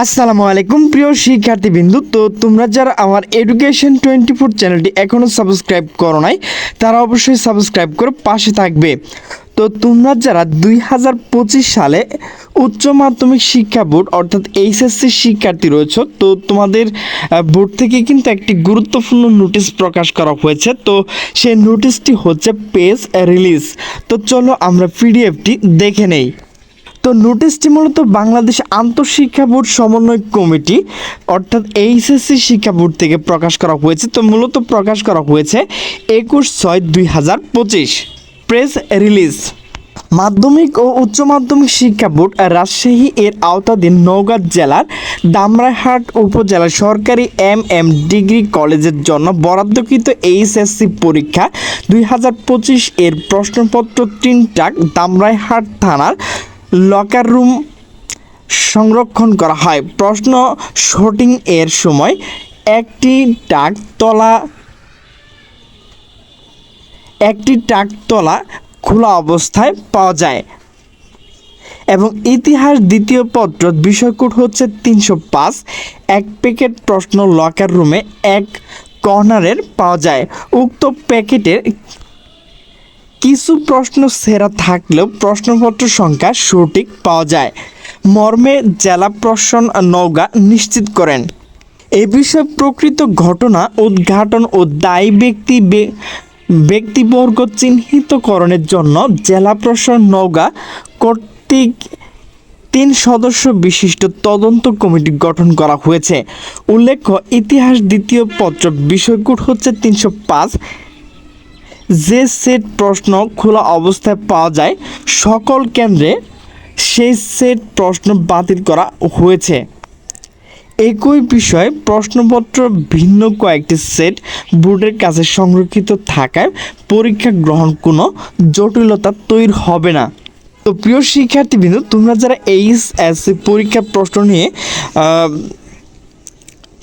আসসালামু আলাইকুম, প্রিয় শিক্ষার্থীবৃন্দু। তো তোমরা যারা আমার এডুকেশন টোয়েন্টি ফোর চ্যানেলটি এখনও সাবস্ক্রাইব করো নাই, তারা অবশ্যই সাবস্ক্রাইব করে পাশে থাকবে। তো তোমরা যারা দুই হাজার পঁচিশ সালে উচ্চ মাধ্যমিক শিক্ষা বোর্ড, অর্থাৎ এইচএসসি শিক্ষার্থী রয়েছে, তো তোমাদের বোর্ড থেকে কিন্তু একটি গুরুত্বপূর্ণ নোটিশ প্রকাশ করা হয়েছে। তো সেই নোটিশটি হচ্ছে পেজ রিলিজ তো চলো আমরা পিডিএফটি দেখে নেই। তো নোটিশটি মূলত বাংলাদেশ আন্তঃশিক্ষা বোর্ড সমন্বয় কমিটি, অর্থাৎ এইচএসসি শিক্ষা বোর্ড থেকে প্রকাশ করা হয়েছে। তো মূলত প্রকাশ করা হয়েছে একুশ ছয় দুই হাজার পঁচিশ। প্রেস রিলিজ মাধ্যমিক ও উচ্চ মাধ্যমিক শিক্ষা বোর্ড রাজশাহী এর আওতাধীন নওগাঁ জেলার দামরাহাট উপজেলার সরকারি এম এম ডিগ্রি কলেজের জন্য বরাদ্দকৃত এইচএসসি পরীক্ষা দুই হাজার পঁচিশ এর প্রশ্নপত্র তিনটাক দামরাইহাট থানার লকার রুম সংরক্ষণ করা হয়। প্রশ্ন শুটিং এর সময় একটি ডাকতলা একটি ডাকতলা খোলা অবস্থায় পাওয়া যায় এবং ইতিহাস দ্বিতীয় পত্র বিষয়কোড হচ্ছে তিনশো পাঁচ। এক প্যাকেট প্রশ্ন লকার রুমে এক কর্নারের পাওয়া যায়। উক্ত প্যাকেটের কিছু প্রশ্ন সেরা থাকলেও প্রশ্নপত্র সংখ্যা সঠিক পাওয়া যায়। মর্মে জেলা প্রশাসন নওগাঁ নিশ্চিত করেন। এ বিষয়ে প্রকৃত ঘটনা, উদ্ঘাটন ও দায়ী ব্যক্তি ব্যক্তিবর্গ চিহ্নিতকরণের জন্য জেলা প্রশাসন নওগাঁ কর্তৃক তিন সদস্য বিশিষ্ট তদন্ত কমিটি গঠন করা হয়েছে। উল্লেখ্য, ইতিহাস দ্বিতীয় পত্র বিষয়কোড হচ্ছে তিনশো পাঁচ যে সেট প্রশ্ন খোলা অবস্থায় পাওয়া যায়, সকল কেন্দ্রে সেই সেট প্রশ্ন বাতিল করা হয়েছে। একই বিষয়ে প্রশ্নপত্র ভিন্ন কয়েকটি সেট বোর্ডের কাছে সংরক্ষিত থাকায় পরীক্ষা গ্রহণ কোনো জটিলতা তৈরি হবে না। তো প্রিয় শিক্ষার্থীবৃন্দ, তোমরা যারা এইচ এস পরীক্ষা প্রশ্ন নিয়ে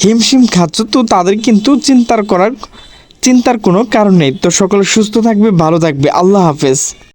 হিমশিম খাচ্ছ, তো তাদের কিন্তু চিন্তার করার চিন্তার কোনো কারণ নেই। তো সকলে সুস্থ থাকবে ভালো থাকবে। আল্লাহ হাফেজ।